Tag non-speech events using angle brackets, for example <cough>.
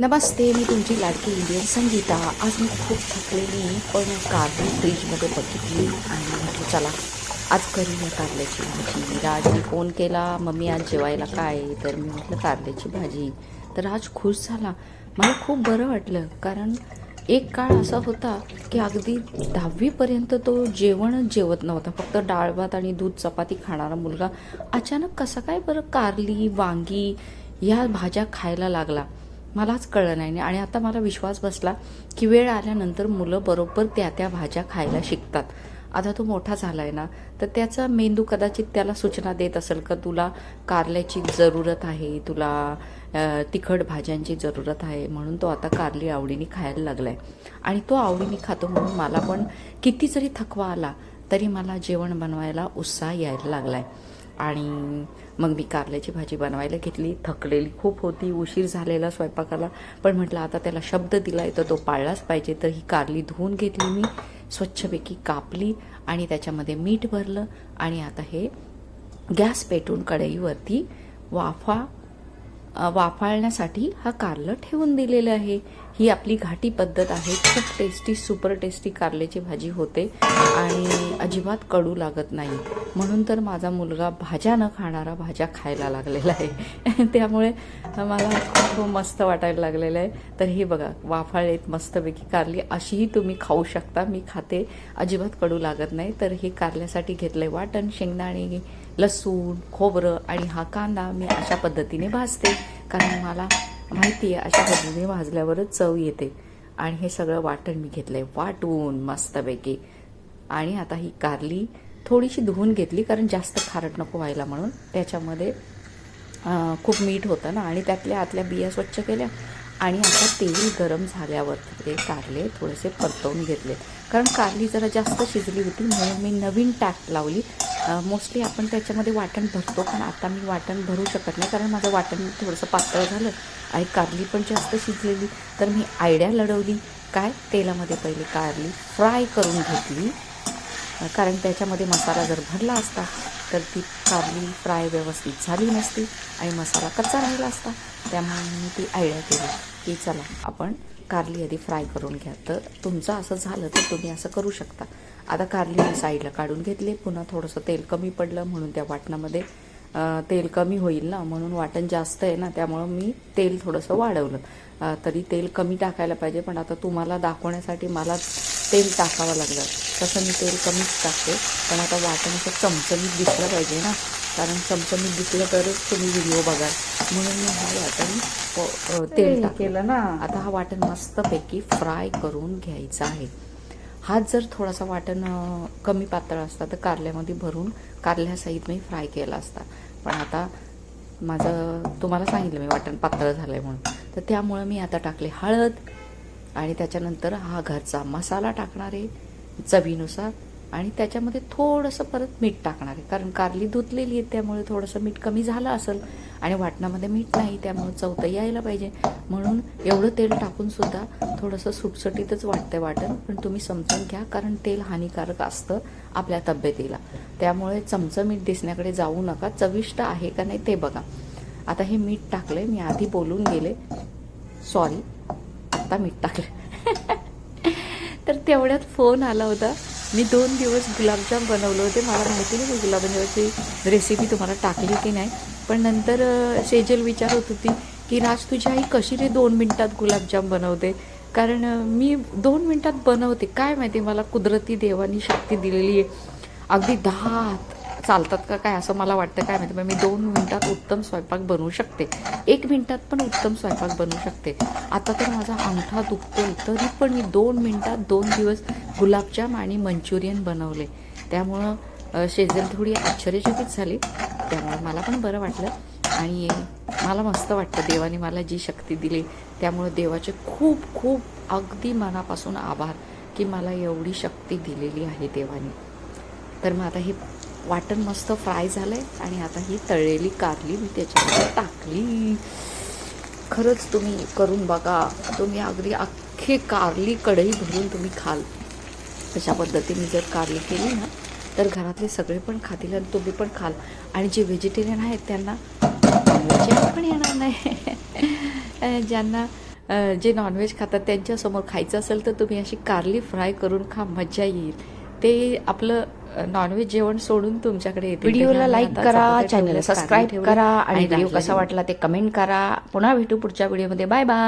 नमस्ते मी तुमची लाडकी इंडियन संगीता. आज मी खूप थकलेली पण कारली फ्रीजमध्ये बघितली आणि म्हटलं चला आज करूया कारल्याची भाजी. राजने फोन केला मम्मी आज जेवायला काय तर मी म्हटलं कारल्याची भाजी तर आज खुश झाला. मला खूप बरं वाटलं कारण एक काळ असा होता की अगदी दहावीपर्यंत तो जेवणच जेवत नव्हता. फक्त डाळ भात आणि दूध चपाती खाणारा मुलगा अचानक कसा काय बरं कारली वांगी या भाज्या खायला लागला. मलाच कळलं नाही. आणि आता मला विश्वास बसला की वेळ आल्यानंतर मुलं बरोबर त्या त्या भाज्या खायला शिकतात. आता तो मोठा झाला आहे ना तर त्याचा मेंदू कदाचित त्याला सूचना देत असेल का तुला कारल्याची जरूरत आहे तुला तिखट भाज्यांची जरूरत आहे म्हणून तो आता कारली आवडीने खायला लागला आहे आणि तो आवडीने खातो म्हणून मला पण किती जरी थकवा आला तरी मला जेवण बनवायला उत्साह यायला लागला आहे आणि मग मी कारल्याची भाजी बनवायला घेतली. थकलेली खूप होती. उशीर झालेला स्वयंपाकाला. पण म्हटलं आता त्याला शब्द दिलाय तर तो पाळलाच पाहिजे. तर ही कारली धुवून घेतली मी. स्वच्छपैकी कापली आणि त्याच्यामध्ये मीठ भरलं. आणि आता हे गॅस पेटून कढईवरती वाफा वाफाळण्यासाठी हा कारलं ठेवून दिलेलं आहे. ही आपली घाटी पद्धत आहे. खूप टेस्टी सुपर टेस्टी कारल्याची भाजी होते आणि अजिबात कडू लागत नाही. म्हणून तर माझा मुलगा भाज्या न खाणारा भाज्या खायला लागलेला आहे. <laughs> त्यामुळे मला खूप मस्त वाटायला लागलेलं आहे. तर हे बघा वाफाळेत मस्तपैकी कारली. अशीही तुम्ही खाऊ शकता. मी खाते अजिबात कडू लागत नाही. तर हे कारल्यासाठी घेतलंय वाटण शेंगदाणे लसूण खोबरं आणि हा कांदा मी अशा पद्धतीने भाजते. कारण मला माहिती आहे अशा पद्धतीने भाजल्यावरच चव येते. आणि हे सगळं वाटण मी घेतलंय. वाटून मस्तपैकी. आणि आता ही कारली थोडीशी धुवून घेतली कारण जास्त खारट नको व्हायला म्हणून. त्याच्यामध्ये खूप मीठ होतं ना आणि त्यातल्या आतल्या बिया स्वच्छ केल्या. आणि आता तेल गरम झाल्यावर ते कारले थोडेसे परतवून घेतले कारण कारली जरा जास्त शिजली होती म्हणून मी नवीन टॅक लावली. मोस्टली आपण त्याच्यामध्ये वाटण भरतो पण आता मी वाटण भरू शकत नाही कारण माझं वाटण थोडंसं पातळ झालं आणि कारली पण जास्त शिजलेली. तर मी आयडिया लढवली काय? तेलामध्ये पहिले कारली फ्राय करून घेतली. कारण त्याच्यामध्ये मसाला जर भरला असता तर ती कारली फ्राय व्यवस्थित झाली नसती आणि मसाला कच्चा राहिला असता. त्यामुळे मी ती आयडिया केली की चला आपण कारली आधी फ्राय करून घ्या. तर तुमचं असं झालं तर तुम्ही असं करू शकता. आता कारली मी साईडला काढून घेतली. पुन्हा थोडंसं तेल कमी पडलं म्हणून त्या वाटणामध्ये तेल कमी होईल ना म्हणून वाटण जास्त आहे ना त्यामुळं मी तेल थोडंसं वाढवलं. तरी तेल कमी टाकायला पाहिजे पण आता तुम्हाला दाखवण्यासाठी मला तेल टाकावं लागलं. तसं मी तेल कमीच टाकते पण आता वाटण असं चमचमीत दिसलं पाहिजे ना. कारण चमचमीत दिसलं तरच तुम्ही व्हिडिओ बघाल. म्हणून मी हा वाटण तेल टाकलं. केलं ना. आता हा वाटण मस्तपैकी फ्राय करून घ्यायचा आहे. हाच जर थोडासा वाटण कमी पातळ असता तर कारल्यामध्ये भरून कारल्यासहित मी फ्राय केला असता. पण आता माझं तुम्हाला सांगितलं मी वाटण पातळ झालं आहे म्हणून. तर त्यामुळं मी आता टाकले हळद आणि त्याच्यानंतर हा घरचा मसाला टाकणार आहे चवीनुसार. आणि त्याच्यामध्ये थोडंसं परत मीठ टाकणार आहे. कारण कारली धुतलेली आहे त्यामुळे थोडंसं मीठ कमी झालं असेल आणि वाटणामध्ये मीठ नाही त्यामुळे चवथं यायला पाहिजे. म्हणून एवढं तेल टाकून सुद्धा थोडंसं सुटसुटीतच वाटतंय वाटण पण तुम्ही समजून घ्या कारण तेल हानिकारक असतं आपल्या तब्येतीला. त्यामुळे चमचमीत दिसण्याकडे जाऊ नका. चविष्ट आहे का नाही ते बघा. आता हे मीठ टाकलंय मी आधी बोलून गेले. सॉरी आत्ता मीठ टाकलं <laughs> तर तेवढ्यात फोन आला होता. मी दोन दिवस गुलाबजाम बनवले होते. मला माहिती नाही गुलाबजामची रेसिपी तुम्हाला टाकली की नाही. पण नंतर सेजल विचारत होती की राज तुझी आई कशी रे दोन मिनटात गुलाबजाम बनवते? कारण मी दोन मिनटात बनवते. काय माहिती मला कुदरती देवानी शक्ती दिलेली आहे. अगदी दहा चालतात का काय असं मला वाटतं काय माहिती मी दोन मिनटात उत्तम स्वयंपाक बनवू शकते. एक मिनटात पण उत्तम स्वयंपाक बनवू शकते. आता तर माझा अंगठा दुखतोय तरी पण मी दोन मिनटात दोन दिवस गुलाबजाम आणि मंचुरियन बनवले. त्यामुळं शेजल थोडी आश्चर्यचकित झाली. त्यामुळे मला पण बरं वाटलं. आणि मला मस्त वाटतं देवाने मला जी शक्ती दिली त्यामुळे देवाचे खूप खूप अगदी मनापासून आभार की मला एवढी शक्ती दिलेली आहे देवाने. तर मग आता हे वाटण मस्त फ्राय झालं आहे आणि आता ही तळलेली कारली मी त्याच्यामध्ये टाकली. खरंच तुम्ही करून बघा. तुम्ही अगदी अख्खी कारली कढई भरून तुम्ही खाल. अशा पद्धतीने जर कारली केली ना तर घरातले सगळे पण खातील आणि तुम्ही पण खाल. आणि जे व्हेजिटेरियन आहेत त्यांना बनवायची पण येणार नाही. ज्यांना जे नॉनव्हेज खातात त्यांच्यासमोर खायचं असेल तर तुम्ही अशी कारली फ्राय करून खा. मज्जा येईल. ते आपलं नॉनव्हेज जेवण सोडून तुमच्याकडे येतील. व्हिडिओला लाईक करा चॅनलला सबस्क्राईब करा आणि व्हिडिओ कसा वाटला ते कमेंट करा. पुन्हा भेटू पुढच्या व्हिडिओमध्ये बाय बाय